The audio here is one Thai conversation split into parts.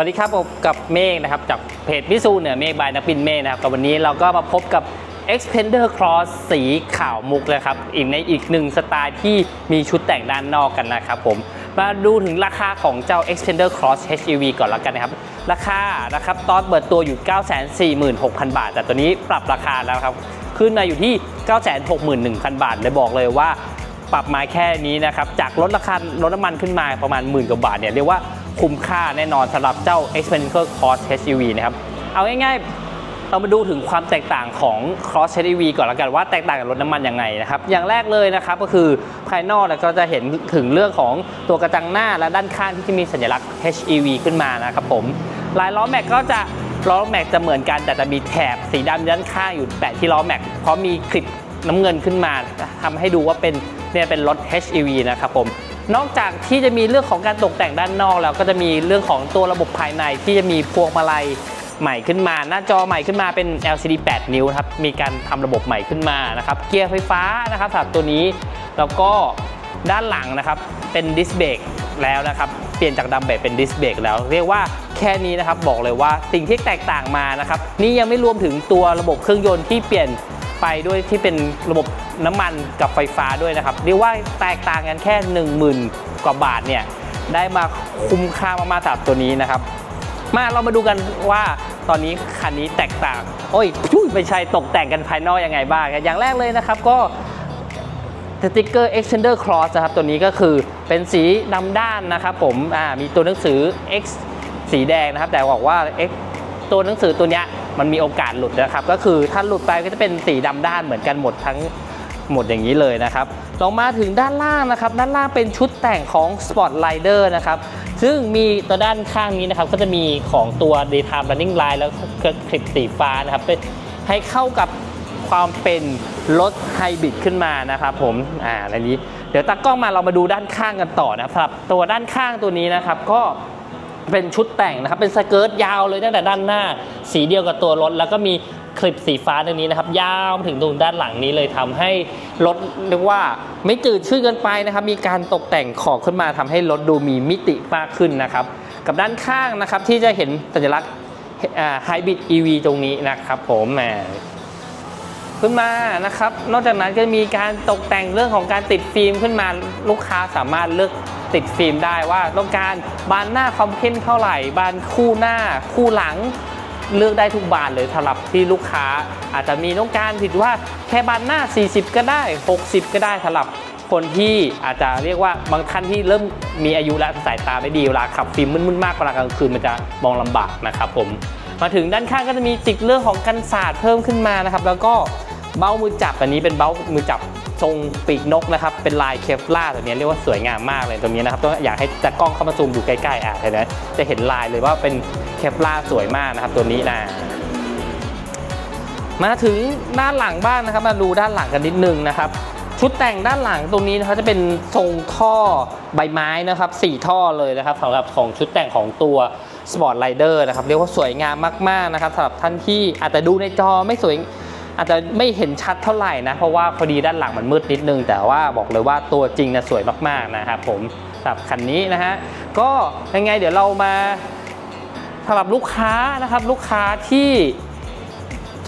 วัสดีครับผมกับเมฆนะครับจากเพจพิสูเหนือเมฆบายนักบินเมฆนะครับกับวันนี้เราก็มาพบกับ Expander Cross สีขาวมุกนะครับอีกในอีกหนึ่งสไตล์ที่มีชุดแต่งด้านนอกกันนะครับผมมาดูถึงราคาของเจ้า Expander Cross HEV ก่อนล้วกันนะครับ ราคานะครับตอนเปิดตัวอยู่ 946,000 บาท แต่ตัวนี้ปรับราคาแล้วครับ ขึ้นมาอยู่ที่ 961,000 บาทเลยบอกเลยว่าปรับมาแค่นี้นะครับจากลดราคารถน้ำมันขึ้นมาประมาณหมื่นกว่าบาทเนี่ยเรียกว่า คุ้มค่าแน่นอนสำหรับเจ้า Expander Cross HEV นะครับ เอาง่ายๆ เรามาดูถึงความแตกต่างของ Cross HEV ก่อนล้วกันว่าแตกต่างกับรถน้ำมันยังไงนะครับ อย่างแรกเลยนะครับก็คือภายนอกเนี่ยก็จะเห็นถึงเรื่องของตัวกระจังหน้าและด้านข้างที่มีสัญลักษณ์ HEV ขึ้นมานะครับผมลายล้อแม็กก็จะล้อแม็กจะเหมือนกันแต่จะมีแถบสีดำด้านข้างอยู่แปะที่ล้อแม็กเพราะมีคลิปน้ำเงินขึ้นมาทำให้ดูว่าเป็นเนี่ยเป็นรถ HEV นะครับผม นอกจากที่จะมีเรื่องของการตกแต่งด้านนอกแล้วก็จะมีเรื่องของตัวระบบภายในที่จะมีพวงมาลัยใหม่ขึ้นมา หน้าจอใหม่ขึ้นมาเป็น LCD 8 นิ้วครับมีการทำระบบใหม่ขึ้นมานะครับเกียร์ไฟฟ้านะครับสำหรับตัวนี้ แล้วก็ด้านหลังนะครับเป็นดิสเบรกแล้วนะครับเปลี่ยนจากดัมเบรกเป็นดิสเบรกแล้ว เรียกว่าแค่นี้นะครับบอกเลยว่าสิ่งที่แตกต่างมานะครับนี่ยังไม่รวมถึงตัวระบบเครื่องยนต์ที่เปลี่ยน ไปด้วยที่เป็นระบบน้ำมันกับไฟฟ้าด้วยนะครับเรียกว่าแตกต่างกันแค่ 10,000 กว่าบาทเนี่ยได้มาคุ้มค่ามากๆสำหรับตัวนี้นะครับ มาเรามาดูกันว่าตอนนี้คันนี้แตกต่าง โอ้ยทุยไม่ใช่ตกแต่งกันภายนอกยังไงบ้างอย่างแรกเลยนะครับก็สติกเกอร์ Extender Cross นะครับ ตัวนี้ก็คือเป็นสีดำด้านนะครับผมมีตัวหนังสือ X สีแดงนะครับ แต่บอกว่า X ตัวหนังสือตัวเนี้ย มันมีโอกาสหลุดนะครับ ก็คือถ้าหลุดไปก็จะเป็นสีดำด้านเหมือนกันหมดทั้งหมดอย่างนี้เลยนะครับลงมาถึงด้านล่างนะครับ ด้านล่างเป็นชุดแต่งของ Spot Rider นะครับ ซึ่งมีตัวด้านข้างนี้นะครับ ก็จะมีของตัว Daytime Running Light แล้วก็คลิปสีฟ้านะครับเป็นให้เข้ากับความเป็นรถไฮบริดขึ้นมานะครับผม อ่าในนี้ เดี๋ยวตากล้องมาเรามาดูด้านข้างกันต่อนะครับตัวด้านข้างตัวนี้นะครับ ก็ เป็นชุดแต่งนะครับ เป็นสเกิร์ตยาวเลยตั้งแต่ด้านหน้า สีเดียวกับตัวรถ แล้วก็มีคลิปสีฟ้าตรงนี้นะครับ ยาวถึงตรงด้านหลังนี้เลยทำให้รถเรียกว่าไม่จืดชืดเกินไปนะครับ มีการตกแต่งขอบขึ้นมาทำให้รถดูมีมิติมากขึ้นนะครับ กับด้านข้างนะครับที่จะเห็นสัญลักษณ์ไฮบริด EV ตรงนี้นะครับผมแหมขึ้นมานะครับ นอกจากนั้นก็มีการตกแต่งเรื่องของการติดฟิล์มขึ้นมาลูกค้าสามารถเลือก ติดฟิล์มได้ว่าต้องการบานหน้าความเข้มเท่าไหร่ บานคู่หน้าคู่หลังเลือกได้ทุกบานเลยสำหรับที่ลูกค้า อาจจะมีต้องการผิดว่าแค่บานหน้า 40 ก็ได้ 60 ก็ได้สำหรับคนที่อาจจะเรียกว่าบางท่านที่เริ่มมีอายุและสายตาไม่ดีเวลาขับฟิล์มมืดๆมากเวลากลางคืนมันจะมองลำบากนะครับผมมาถึงด้านข้างก็จะมีติดเรื่องของกันศาสตร์เพิ่มขึ้นมานะครับ แล้วก็เบ้ามือจับอันนี้เป็นเบ้ามือจับ ทรงปีกนกนะครับ เป็นลายเคฟล่าตัวนี้เรียกว่าสวยงามมากเลยตรงนี้นะครับต้องอยากให้จะกล้องเข้ามาซูมดูใกล้ๆอะเห็นไหมจะเห็นลายเลยว่าเป็นเคฟล่าสวยมากนะครับ ตัวนี้นะมาถึงด้านหลังบ้านนะครับ มาดูด้านหลังกันนิดนึงนะครับชุดแต่งด้านหลังตรงนี้นะครับจะเป็นทรงท่อใบไม้นะครับสี่ท่อเลยนะครับสำหรับของชุดแต่งของตัว Sport Rider นะครับเรียกว่าสวยงามมากๆนะครับสำหรับท่านที่อาจจะดูในจอไม่สวย อาจจะไม่เห็นชัดเท่าไหร่นะ เพราะว่าพอดีด้านหลังมันมืดนิดนึง แต่ว่าบอกเลยว่าตัวจริงนะสวยมากๆนะครับผมสำหรับคันนี้นะฮะก็ยังไงเดี๋ยวเรามาสำหรับลูกค้านะครับลูกค้าที่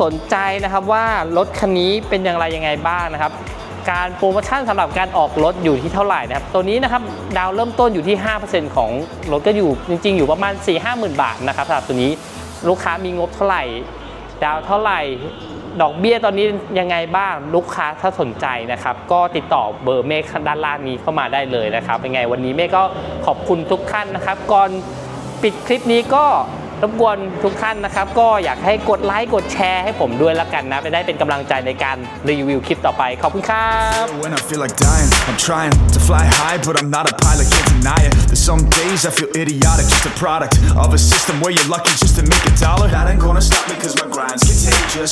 สนใจนะครับว่ารถคันนี้เป็นอย่างไรยังไงบ้างนะครับ การโปรโมชั่นสำหรับการออกรถอยู่ที่เท่าไหร่นะครับ ตัวนี้นะครับดาวเริ่มต้นอยู่ที่ 5%ของรถก็อยู่จริง ๆ อยู่ประมาณ 4 5 0 0 0 0 บาทนะครับสำหรับตัวนี้ลูกค้ามีงบเท่าไหร่ ดาวเท่าไหร่ ดอกเบี้ยตอนนี้ยังไงบ้างลูกค้าถ้าสนใจนะครับ ก็ติดต่อเบอร์เมฆด้านล่างนี้เข้ามาได้เลยนะครับยังไงวันนี้เมฆก็ขอบคุณทุกท่านนะครับ ก่อนปิดคลิปนี้ก็รบกวนทุกท่านนะครับ ก็อยากให้กดไลค์กดแชร์ให้ผมด้วยละกันนะจะได้เป็นกำลังใจในการรีวิวคลิปต่อไป ขอบคุณครับ When I feel like dying, I'm trying to fly high, but I'm not a pilot, can't deny it. There's some days I feel idiotic, just a product of a system where you're lucky just to make a dollar. That ain't gonna stop me, cause my grind's contagious.